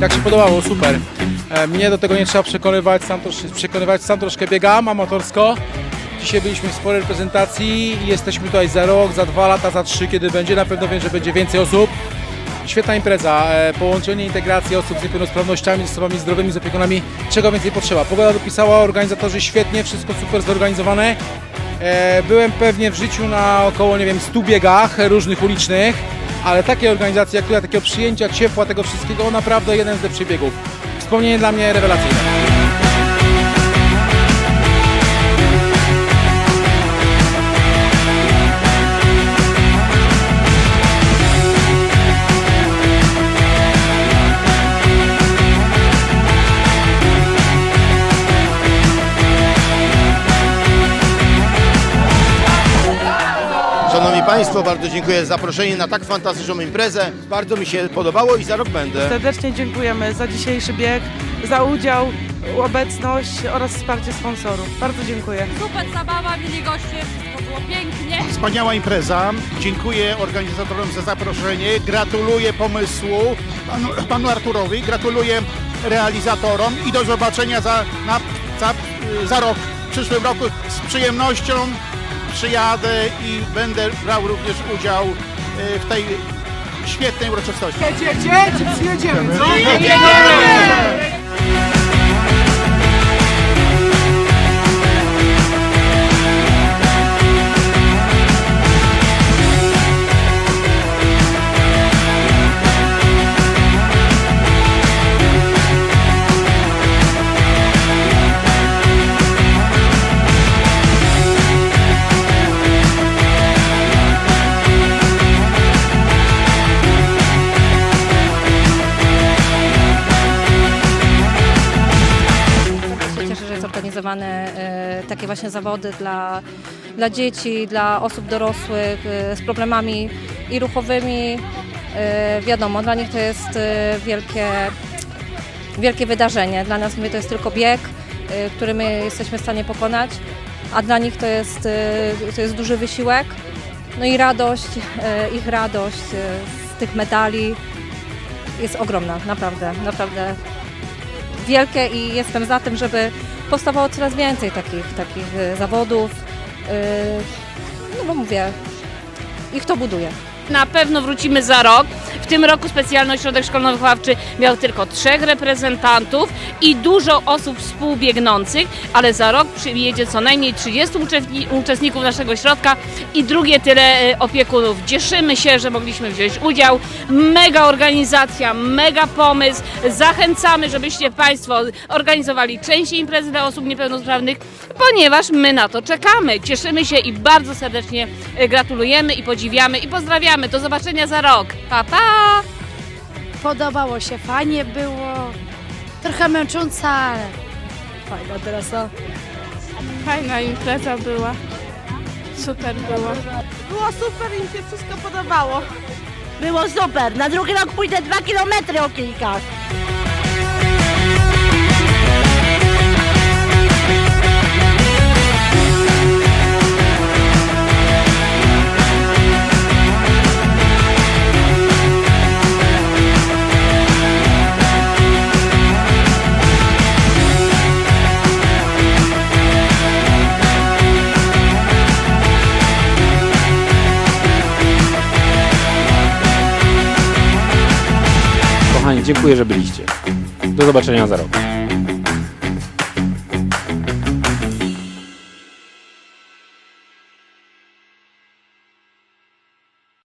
Jak się podobało, super. E, Mnie do tego nie trzeba przekonywać, sam, trosz, przekonywać, sam troszkę biegam amatorsko. Dzisiaj byliśmy w sporej reprezentacji i jesteśmy tutaj za rok, za dwa lata, za trzy, kiedy będzie. Na pewno wiem, że będzie więcej osób. Świetna impreza, e, połączenie integracji osób z niepełnosprawnościami, z osobami zdrowymi, z opiekunami, czego więcej potrzeba. Pogoda dopisała, organizatorzy świetnie, wszystko super zorganizowane. E, Byłem pewnie w życiu na około, nie wiem, 100 biegach różnych ulicznych, ale takie organizacje, jak tutaj, takiego przyjęcia, ciepła, tego wszystkiego, naprawdę jeden z lepszych biegów. Wspomnienie dla mnie rewelacyjne. Państwo, bardzo dziękuję za zaproszenie na tak fantastyczną imprezę. Bardzo mi się podobało i za rok będę. Serdecznie dziękujemy za dzisiejszy bieg, za udział, obecność oraz wsparcie sponsorów. Bardzo dziękuję. Super zabawa, mili goście, wszystko było pięknie. Wspaniała impreza. Dziękuję organizatorom za zaproszenie. Gratuluję pomysłu panu, panu Arturowi. Gratuluję realizatorom i do zobaczenia za, na, za, za rok. W przyszłym roku z przyjemnością przyjadę i będę brał również udział e, w tej świetnej uroczystości. Bardzo organizowane e, takie właśnie zawody dla, dla dzieci, dla osób dorosłych e, z problemami i ruchowymi. E, wiadomo, dla nich to jest wielkie, wielkie wydarzenie. Dla nas to jest tylko bieg, który my jesteśmy w stanie pokonać, a dla nich to jest, to jest duży wysiłek. No i radość, ich radość z tych medali jest ogromna, naprawdę, naprawdę wielkie i jestem za tym, żeby powstawało coraz więcej takich, takich e, zawodów. E, No bo mówię, ich to buduje. Na pewno wrócimy za rok. W tym roku specjalny ośrodek szkolno-wychowawczy miał tylko trzech reprezentantów i dużo osób współbiegnących, ale za rok przyjedzie co najmniej 30 uczestni- uczestników naszego ośrodka i drugie tyle e, opiekunów. Cieszymy się, że mogliśmy wziąć udział. Mega organizacja, mega pomysł. Zachęcamy, żebyście Państwo organizowali częściej imprezy dla osób niepełnosprawnych, ponieważ my na to czekamy. Cieszymy się i bardzo serdecznie e, gratulujemy i podziwiamy i pozdrawiamy. Do zobaczenia za rok. Pa, pa! Podobało się, fajnie było. Trochę męcząca, ale fajna trasa. Fajna impreza była. Super było. Było super i mi się wszystko podobało. Było super. Na drugi rok pójdę dwa kilometry o kilka. Kochani, dziękuję, że byliście. Do zobaczenia za rok.